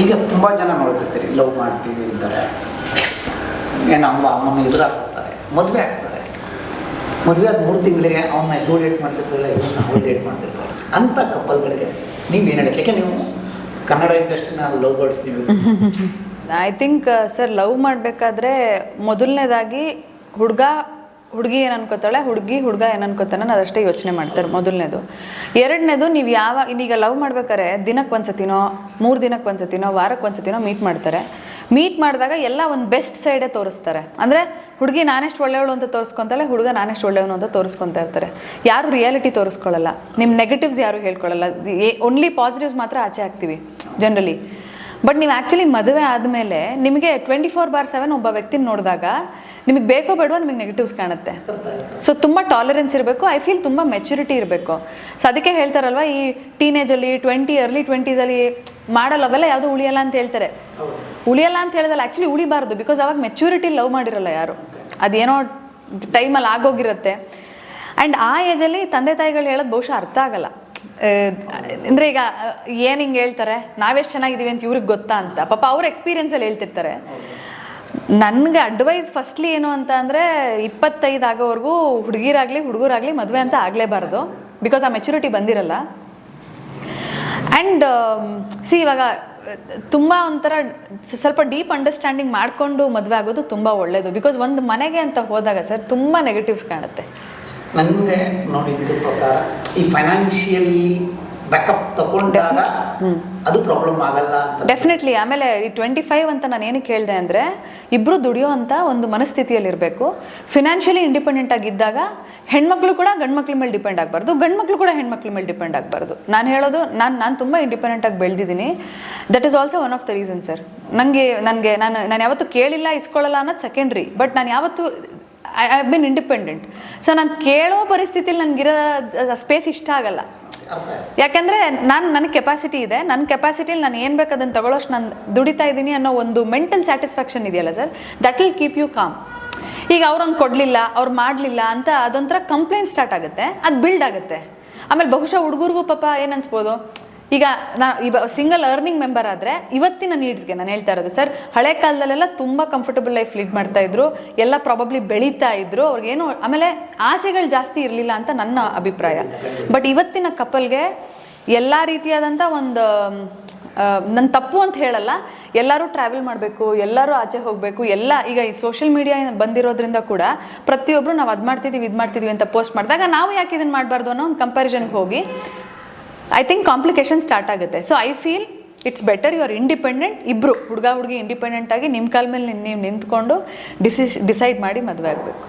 ಈಗ ತುಂಬ ಜನ ನೋಡ್ತಿರ್ತೀರಿ, ಲವ್ ಮಾಡ್ತೀವಿ ಅಂತಾರೆ ಏನು ಅಮ್ಮ, ಅಮ್ಮನ ಎದುರಾಗ್ತಾರೆ ಮದುವೆ ಆಗ್ತಾರೆ. ಮದುವೆ ಆದ ಮೂರು ತಿಂಗಳಿಗೆ ಅವನ್ನ ಎಲ್ಲೂ ಡೇಟ್ ಮಾಡ್ತಿರ್ತಾರೆ ಇವನ್ನ ಅವಳು ಡೇಟ್ ಮಾಡ್ತಿರ್ತಾರೆ. ಅಂಥ ಕಪ್ಪಲ್ಗಳಿಗೆ ನೀವು ಏನು ಹೇಳಿ ನೀವು Kannada ಇಂಡಸ್ಟ್ರಿನ love birds I think sir love ಮಾಡಬೇಕಾದ್ರೆ ಮೊದಲನೇದಾಗಿ ಹುಡುಗ ಹುಡುಗಿ ಏನು ಅನ್ಕೋತಾಳೆ? ಹುಡುಗಿ, ಹುಡುಗ ಏನು ಅನ್ಕೋತಾನೆ ನಾನು ಅದಷ್ಟೇ ಯೋಚನೆ ಮಾಡ್ತಾರೆ ಮೊದಲನೇದು. ಎರಡನೇದು ನೀವು ಯಾವ ಈಗ ಲವ್ ಮಾಡ್ಬೇಕಾದ್ರೆ ದಿನಕ್ಕೆ ಒಂದ್ಸತಿನೋ, ಮೂರು ದಿನಕ್ಕೆ ಒಂದ್ಸತಿನೋ ವಾರಕ್ಕೆ ಒಂದ್ಸತಿನೋ ಮೀಟ್ ಮಾಡ್ತಾರೆ. ಮೀಟ್ ಮಾಡಿದಾಗ ಎಲ್ಲ ಒಂದು ಬೆಸ್ಟ್ ಸೈಡೇ ತೋರಿಸ್ತಾರೆ. ಅಂದರೆ ಹುಡುಗಿ ನಾನೆಷ್ಟು ಒಳ್ಳೆಯವಳು ಅಂತ ತೋರಿಸ್ಕೊತಾಳೆ, ಹುಡುಗ ನಾನೆಷ್ಟು ಒಳ್ಳೆಯವನು ಅಂತ ತೋರಿಸ್ಕೊತಾ ಇರ್ತಾರೆ. ಯಾರು ರಿಯಾಲಿಟಿ ತೋರಿಸ್ಕೊಳ್ಳಲ್ಲ ನಿಮ್ಮ ನೆಗೆಟಿವ್ಸ್ ಯಾರು ಹೇಳ್ಕೊಳ್ಳಲ್ಲ ಓನ್ಲಿ ಪಾಸಿಟಿವ್ಸ್ ಮಾತ್ರ ಆಚೆ ಹಾಕ್ತೀವಿ ಜನರಲಿ ಬಟ್ ನೀವು ಆ್ಯಕ್ಚುಲಿ ಮದುವೆ ಆದಮೇಲೆ ನಿಮಗೆ ಟ್ವೆಂಟಿ ಫೋರ್ ಬಾರ್ ಸೆವೆನ್ ಒಬ್ಬ ವ್ಯಕ್ತಿನ ನೋಡಿದಾಗ ನಿಮಗೆ ಬೇಕೋ ಬೇಡವೋ ನಿಮಗೆ ನೆಗೆಟಿವ್ಸ್ ಕಾಣುತ್ತೆ. ಸೊ ತುಂಬ ಟಾಲರೆನ್ಸ್ ಇರಬೇಕು. ಐ ಫೀಲ್ ತುಂಬ ಮೆಚುರಿಟಿ ಇರಬೇಕು. ಸೊ ಅದಕ್ಕೆ ಹೇಳ್ತಾರಲ್ವ, ಈ ಟೀನೇಜಲ್ಲಿ ಟ್ವೆಂಟಿ ಅರ್ಲಿ ಟ್ವೆಂಟೀಸಲ್ಲಿ ಮಾಡಲ್ಲ, ಅವೆಲ್ಲ ಯಾವುದು ಉಳಿಯಲ್ಲ ಅಂತ ಹೇಳ್ತಾರೆ. ಉಳಿಯಲ್ಲ ಅಂತ ಹೇಳಿದಲ್ಲ ಆ್ಯಕ್ಚುಲಿ ಉಳಿಬಾರ್ದು ಬಿಕಾಸ್ ಅವಾಗ ಮೆಚುರಿಟಿ ಲವ್ ಮಾಡಿರಲ್ಲ ಯಾರು. ಅದೇನೋ ಟೈಮಲ್ಲಿ ಆಗೋಗಿರುತ್ತೆ. ಆ್ಯಂಡ್ ಆ ಏಜಲ್ಲಿ ತಂದೆ ತಾಯಿಗಳು ಹೇಳೋದು ಬಹುಶಃ ಅರ್ಥ ಆಗಲ್ಲ. ಅಂದರೆ ಈಗ ಏನು ಹಿಂಗೆ ಹೇಳ್ತಾರೆ? ನಾವೆಷ್ಟು ಚೆನ್ನಾಗಿದ್ದೀವಿ ಅಂತ ಇವ್ರಿಗೆ ಗೊತ್ತಾ ಅಂತ. ಪಾಪ ಅವ್ರ ಎಕ್ಸ್ಪೀರಿಯನ್ಸಲ್ಲಿ ಹೇಳ್ತಿರ್ತಾರೆ. ನನಗೆ ಅಡ್ವೈಸ್ ಫಸ್ಟ್ಲಿ ಏನು ಅಂತ ಅಂದರೆ, ಇಪ್ಪತ್ತೈದು ಆಗೋವರೆಗೂ ಹುಡುಗಿರಾಗ್ಲಿ, ಹುಡುಗರಾಗಲಿ ಮದುವೆ ಅಂತ ಆಗಲೇಬಾರ್ದು. ಬಿಕಾಸ್ ಆ ಮೆಚುರಿಟಿ ಬಂದಿರಲ್ಲ. ಆ್ಯಂಡ್ ಸಿ ಇವಾಗ, ತುಂಬ ಒಂಥರ ಸ್ವಲ್ಪ ಡೀಪ್ ಅಂಡರ್ಸ್ಟ್ಯಾಂಡಿಂಗ್ ಮಾಡಿಕೊಂಡು ಮದುವೆ ಆಗೋದು ತುಂಬ ಒಳ್ಳೆಯದು ಬಿಕಾಸ್ ಒಂದು ಮನೆಗೆ ಅಂತ ಹೋದಾಗ ಸರ್, ತುಂಬ ನೆಗೆಟಿವ್ಸ್ ಕಾಣುತ್ತೆ. ನನಗೆ ನೋಡಿದ ಪ್ರಕಾರ ಈ ಫೈನಾನ್ಷಿಯಲಿ ಬ್ಯಾಕಪ್ ತಗೊಂಡಾಗ ಅದು ಪ್ರಾಬ್ಲಮ್ ಆಗಲ್ಲ ಡೆಫಿನೆಟ್ಲಿ ಆಮೇಲೆ ಈ ಟ್ವೆಂಟಿ ಫೈವ್ ಅಂತ ನಾನು ಏನಕ್ಕೆ ಹೇಳಿದೆ ಅಂದರೆ ಇಬ್ಬರು ದುಡಿಯೋ ಅಂತ ಒಂದು ಮನಸ್ಥಿತಿಯಲ್ಲಿರಬೇಕು ಫಿನಾನ್ಷಿಯಲಿ ಇಂಡಿಪೆಂಡೆಂಟ್ ಆಗಿದ್ದಾಗ ಹೆಣ್ಮಕ್ಳು ಕೂಡ ಗಂಡ್ಮಕ್ಳ ಮೇಲೆ ಡಿಪೆಂಡ್ ಆಗಬಾರ್ದು ಗಂಡ್ಮಕ್ಳು ಕೂಡ ಹೆಣ್ಮಕ್ಳ ಮೇಲೆ ಡಿಪೆಂಡ್ ಆಗಬಾರ್ದು. ನಾನು ಹೇಳೋದು ನಾನು ನಾನು ತುಂಬ ಇಂಡಿಪೆಂಡೆಂಟ್ ಆಗಿ ಬೆಳೆದಿದ್ದೀನಿ. That is also one of the reason sir ನನಗೆ ನನಗೆ ನಾನು ನಾನು ಯಾವತ್ತೂ ಕೇಳಿಲ್ಲ ಇಸ್ಕೊಳ್ಳಲ್ಲ ಅನ್ನೋದು ಸೆಕೆಂಡ್ರಿ ಬಟ್ ನಾನು ಯಾವತ್ತೂ I have been independent so ನಾನು ಕೇಳೋ ಪರಿಸ್ಥಿತಿಲಿ ನನಗಿರೋ ಸ್ಪೇಸ್ ಇಷ್ಟ ಆಗಲ್ಲ. ಯಾಕೆಂದರೆ ನಾನು ನನ್ನ ಕೆಪಾಸಿಟಿ ಇದೆ. ನನ್ನ ಕೆಪಾಸಿಟಿಲಿ ನಾನು ಏನು ಬೇಕು ಅದನ್ನು ತಗೊಳ್ಳೋಷ್ಟು ನಾನು ದುಡಿತಾ ಇದ್ದೀನಿ ಅನ್ನೋ ಒಂದು ಮೆಂಟಲ್ ಸ್ಯಾಟಿಸ್ಫ್ಯಾಕ್ಷನ್ ಇದೆಯಲ್ಲ sir? That will keep you calm ಈಗ ಅವ್ರಂಗೆ ಕೊಡಲಿಲ್ಲ, ಅವ್ರು ಮಾಡಲಿಲ್ಲ ಅಂತ ಅದೊಂಥರ ಕಂಪ್ಲೇಂಟ್ ಸ್ಟಾರ್ಟ್ ಆಗುತ್ತೆ. ಅದು ಬಿಲ್ಡ್ ಆಗುತ್ತೆ. ಆಮೇಲೆ ಬಹುಶಃ ಹುಡುಗರಿಗೂ ಪಾಪ ಏನು ಅನ್ಸ್ಬೋದು? ಈಗ ನಾ ಇವ ಸಿಂಗಲ್ ಅರ್ನಿಂಗ್ ಮೆಂಬರ್ ಆದರೆ ಇವತ್ತಿನ ನೀಡ್ಸ್ಗೆ ನಾನು ಹೇಳ್ತಾ ಇರೋದು, ಸರ್, ಹಳೆ ಕಾಲದಲ್ಲೆಲ್ಲ ತುಂಬ ಕಂಫರ್ಟಬಲ್ ಲೈಫ್ ಲೀಡ್ ಮಾಡ್ತಾ ಇದ್ರು, ಎಲ್ಲ ಪ್ರಾಬಬ್ಲಿ ಬೆಳೀತಾ ಇದ್ರು ಅವ್ರಿಗೇನು ಆಮೇಲೆ ಆಸೆಗಳು ಜಾಸ್ತಿ ಇರಲಿಲ್ಲ ಅಂತ ನನ್ನ ಅಭಿಪ್ರಾಯ. ಬಟ್ ಇವತ್ತಿನ ಕಪಲ್ಗೆ ಎಲ್ಲ ರೀತಿಯಾದಂಥ ಒಂದು ನನ್ನ ತಪ್ಪು ಅಂತ ಹೇಳಲ್ಲ, ಎಲ್ಲರೂ ಟ್ರಾವೆಲ್ ಮಾಡಬೇಕು, ಎಲ್ಲರೂ ಆಚೆ ಹೋಗಬೇಕು, ಎಲ್ಲ ಈಗ ಈ ಸೋಷಿಯಲ್ ಮೀಡಿಯಾ ಬಂದಿರೋದ್ರಿಂದ ಕೂಡ ಪ್ರತಿಯೊಬ್ಬರು ನಾವು ಅದು ಮಾಡ್ತಿದ್ದೀವಿ ಇದು ಮಾಡ್ತಿದ್ದೀವಿ ಅಂತ ಪೋಸ್ಟ್ ಮಾಡಿದಾಗ ನಾವು ಯಾಕೆ ಇದನ್ನು ಮಾಡಬಾರ್ದು ಅನ್ನೋ ಒಂದು ಕಂಪ್ಯಾರಿಸನ್ಗೆ ಹೋಗಿ ಐ ಥಿಂಕ್ ಕಾಂಪ್ಲಿಕೇಶನ್ ಸ್ಟಾರ್ಟ್ ಆಗುತ್ತೆ. So I feel it's better you are independent ಇಬ್ಬರು ಹುಡುಗ ಹುಡುಗಿ ಇಂಡಿಪೆಂಡೆಂಟ್ ಆಗಿ ನಿಮ್ಮ ಕಾಲ ಮೇಲೆ ನೀವು ನಿಂತ್ಕೊಂಡು ಡಿಸಿ ಡಿಸೈಡ್ ಮಾಡಿ ಮದುವೆ ಆಗಬೇಕು.